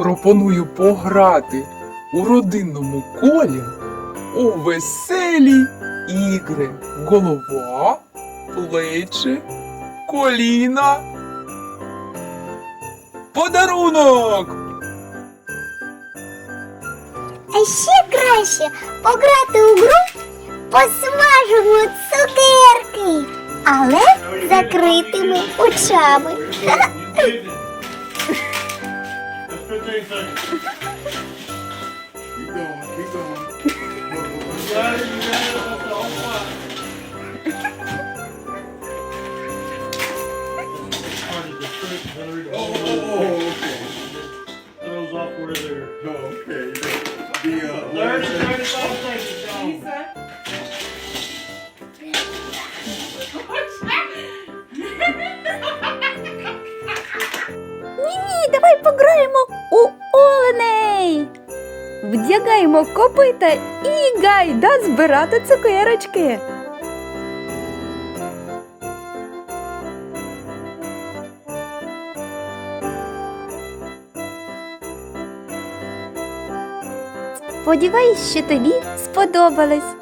пропоную пограти у родинному колі у веселі ігри. Голова, плечі, коліна. Подарунок! А ще краще пограти у гру посмажимо цукерки, але закритими очами. Just 15 seconds. Keep going, keep going. You got it, you got it, that's the whole lot. Part of the trick, Hillary, to Oh, oh, oh, okay. Throws off where they're. Oh, okay. Давай пограємо у оленей. Вдягаємо копита і гайда збирати цукерочки. Сподіваюсь, що тобі сподобалось.